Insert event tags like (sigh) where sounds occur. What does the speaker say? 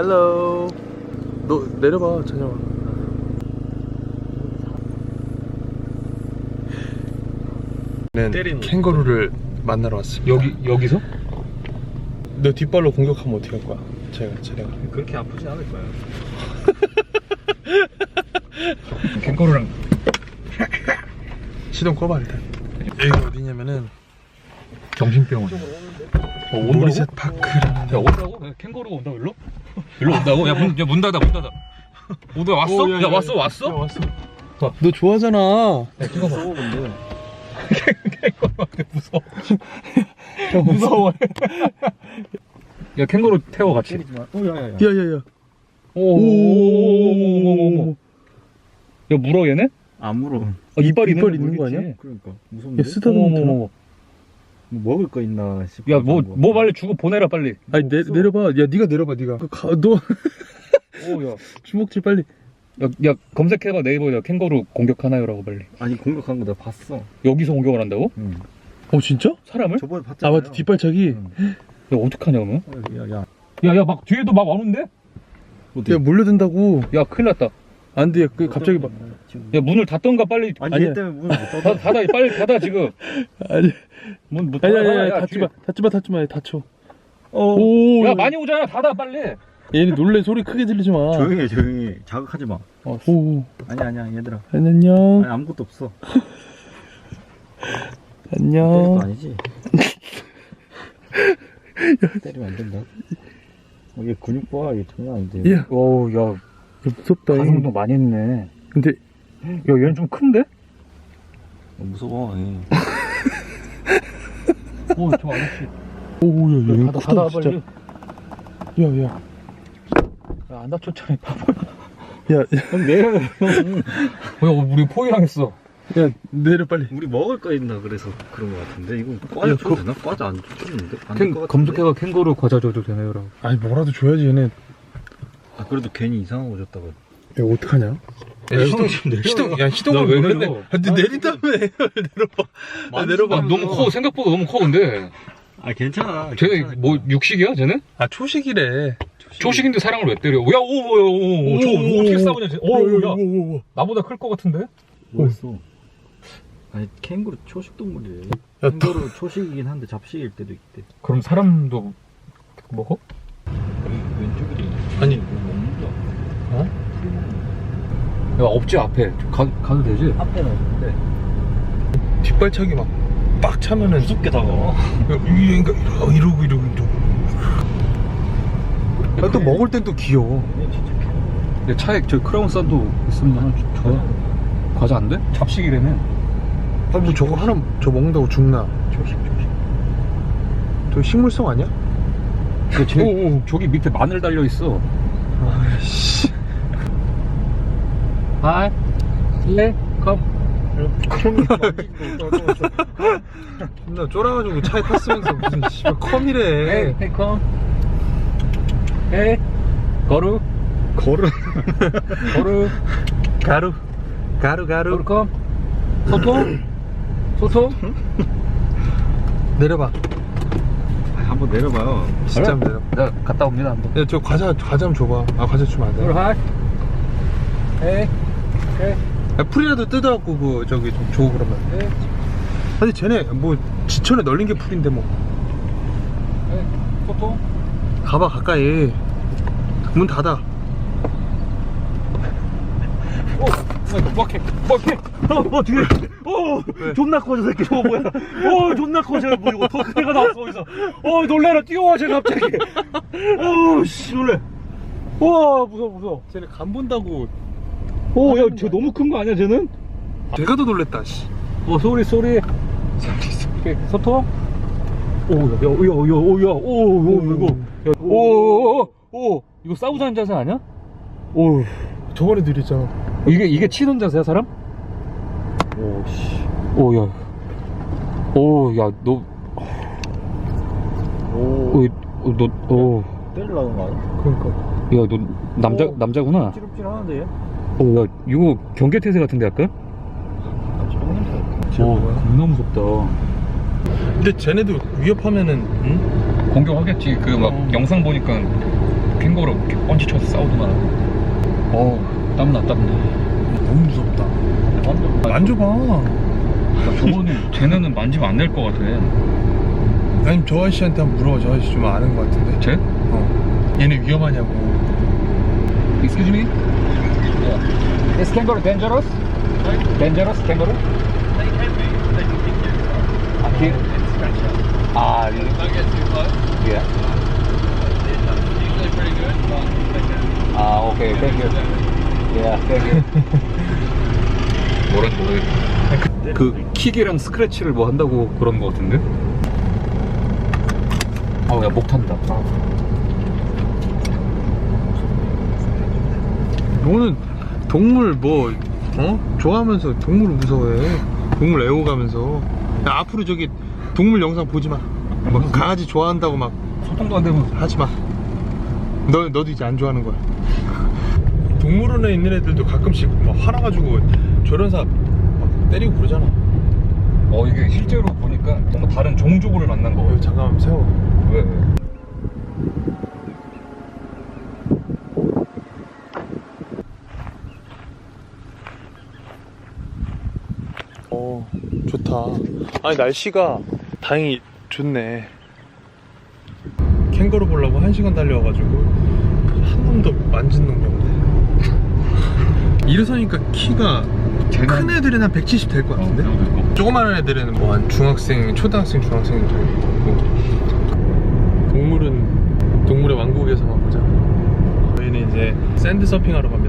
헬로 너 내려봐 찬영아 때리는 캥거루를 만나러 왔습니다 여기 여기서? 너 뒷발로 공격하면 어떻게 할 거야? 제가 제가 그렇게 아프지 않을 거야. (laughs) 캥거루랑 시동 꺼봐 일단 여기가 어디냐면은 정신병원. 어, 온다고? 모리셋 파크라는 야 온다고? 야, 캥거루가 온다고 일로? 일로 온다고? 야문 야, 문 닫아 문 닫아. 오늘 왔어? 오, 야, 왔어 야, 왔어? 왔어 너 좋아하잖아 야 찍어봐. 근데 캥거루한테 무서워. (laughs) 무서워. 야 캥거루 태워 같이. 야야야 오오오오오오오오오. 야 물어 얘네? 안 물어 아, 이빨 있는 이빨 있는 거 아니야? 그러니까 무섭네 야 되나? 어머머머. 뭐 먹을 거 있나 싶어 야 뭐 뭐 빨리 주고 보내라 빨리. 아니 내, 내려봐 야 네가 내려봐 네가 그 가, 너 (laughs) 오 야. 주먹질 빨리 야, 야 검색해봐 네이버에 캥거루 공격하나요라고 빨리. 아니 공격한 거 내가 봤어 여기서 공격을 한다고? 응 어 진짜? 사람을? 저번에 아 봤잖아 맞다 뒷발차기 야 어떡하냐 그러면? 야 야 야 야 막 뒤에도 막 와는데? 어디 야 몰려든다고 야 큰일 났다. 안 돼. 그 갑자기 막야 문을 닫던가 빨리. 아니 아니야. 얘 때문에 문을 못 닫아, 닫아 닫아 빨리 닫아 지금. (laughs) 아니. 문못 아니 닫아. 아니 아니 야, 닫지 마 닫지 마 닫지마 닫혀. 어. 오. 야 많이 오잖아. 닫아 빨리. 얘네 놀래 소리 크게 들리지 마. 조용히 해 조용히. 해 자극하지 마. 어, 오 아니 아니야 얘들아. 아니, 안녕. 아니 아무것도 없어. 때릴 (laughs) 거 안녕 아니지? (laughs) 때리면 안 된다. 어, 얘 근육 봐. 이게 장난 아닌데. 야. 오야 야, 무섭다 가슴 운동 많이 했네. 근데 야 얘는 좀 큰데? 어, 무서워 (laughs) 얘. 오저 아저씨. 오야 얘 닫아 닫아 크다 빨리. 진짜 야야 야, 야 안 다쳤잖아 바보. 야, 형 내려 형야 우리 포위당했어. 야 내려 빨리 우리 먹을 거 있나 그래서 그런 거 같은데 이거 야, 과자 줘도 되나? 과자 안 주는데? 캥? 검색해봐 캥거루 과자 줘도 되나요라고. 아니 뭐라도 줘야지 얘네 아, 그래도 괜히 이상한 거 줬다가 야 어떡하냐 야 시동 좀 내려. 시동 야 시동을 나왜 몰랐네 내려? 아, 너 내린다며 (laughs) 내려봐 아, 내려봐 아, 너무 커 생각보다 너무 커 근데. 아 괜찮아 쟤네 괜찮아. 뭐 육식이야 쟤네? 아 초식이래 초식인데 사람을 왜 때려? 야 오 오 오오 저 어떻게 싸우냐 쟤? 오야 오오오오 나보다 클 것 같은데? 뭐였어? 아니 캥거루 초식 동물이래 야, 캥거루 초식이긴 한데 잡식일 때도 있대 그럼 사람도 먹어? 왼쪽에도 아니. 뭐 먹는다 야 없지 앞에. 가, 가도 되지? 앞에는 없는데. 뒷발차기 막 빡 차면은 무섭게 다가와 이러니까 이러고 이러고 이러고 이러고. 아, 또 먹을 땐 또 귀여워. 얘 진짜 캥거루 내 차에 저 크라운 싼도 있으면 하나 줘 과자 안 돼? 잡식이라며? 아뭐 저거 하나 저 먹는다고 죽나? 초식 초식. 저 식물성 아니야? 근데 쟤 저기 밑에 마늘 달려 있어. 아이씨 하이. 예 컵. 컴이 만지지도 못하고 존나 쫄아가지고 차에 탔으면서 무슨 씨발 컴이래. 에이 헤이 컴. 에이 거루. 거를 거루. 가루. 가루 가루. 거루 컴. 소통. 소통. 내려봐. 한번 내려봐요. 진짜 한번 내려봐. 내가 갔다 옵니다 한번. 야 저 과자 과자 좀 줘봐. 아 과자 주면 거루 안돼 하이. 에이 야, 풀이라도 뜯어갖고 그 저기 좀 줘 그러면. 에이 아니 쟤네 뭐 지천에 널린 게 풀인데 뭐. 에이 소통? 가봐 가까이. 문 닫아. 뻑해 뻑해. 어 뒤에. 어 존나 커져 새끼. 저거 뭐야? 어 존나 커져 뭐 이거. 더 큰 애가 나왔어 어디서. 어 놀래라 뛰어와 쟤 갑자기. (laughs) 어 씨 놀래. 와 무서워 무서워. 쟤네 간 본다고 오 야 쟤 너무 큰 거 아니야 쟤는? 내가 더 놀랬다 씨 어 소리 소리 오케이, 소통 오 야 야 야야야오오 이거 오오 오 이거 싸우자는 자세 아니야? 오 저번에도 이랬잖아 이게 이게 치는 자세야 사람? 오 씨 오 야 오 야 너 오 너어 때리려는 거 아니야? 그러니까 야, 너 남자 오. 남자구나. 찌릅질 하는데 얘? 어, 야, 이거 경계 태세 같은데 약간? 아 오, 겁나 무섭다. 근데 쟤네도 위협하면은 응? 공격하겠지. 그 막 어. 영상 보니까 캥거루 이렇게 펀치 쳐서 싸우더만 어 땀나 땀나 너무 무섭다. 만져봐. 저거는 쟤네는 만지면 안 될 것 같아 아니면 저 아저씨한테 한번 물어봐. 저 아저씨 좀 아는 것 같은데. 쟤? 어. 얘네 위험하냐고. Excuse me? Yeah. Is kangaroo dangerous? Dangerous kangaroo? They can be. They can kick you. Ah, kick? And scratch you. Ah, really? Don't get too close. Yeah. They're usually pretty good, but they can. Ah, okay, thank you. Yeah, thank you. 뭐란 뭐래? 그 킥이랑 스크래치를 뭐 한다고 그런 거 같은데? 아우 야목 탄다. 너는 동물 뭐 어? 좋아하면서 동물을 무서워해. 동물 애호가면서. 야, 앞으로 저기 동물 영상 보지 마. 뭐 (laughs) 강아지 좋아한다고 막 소통도 안 되면 하지 마. 너 너도 이제 안 좋아하는 거야. (laughs) 동물원에 있는 애들도 가끔씩 막 화나가지고 조련사 막 때리고 그러잖아. 어 이게 실제로 보니까 뭔가 다른 종족을 만난 거 여기 같아. 잠깐 한번 세워. 왜? 왜? 어 좋다. 아니 날씨가 다행히 좋네. 캥거루 보려고 한 시간 달려와가지고 한 놈도 만진 놈이 없네. (laughs) 일어서니까 키가 큰 애들은 한 170 될 것 같은데? 어, 있고. 조그마한 애들은 뭐 한 중학생, 초등학생, 중학생도 있고 동물은 동물의 왕국에서만 보자 저희는 이제 샌드 서핑하러 갑니다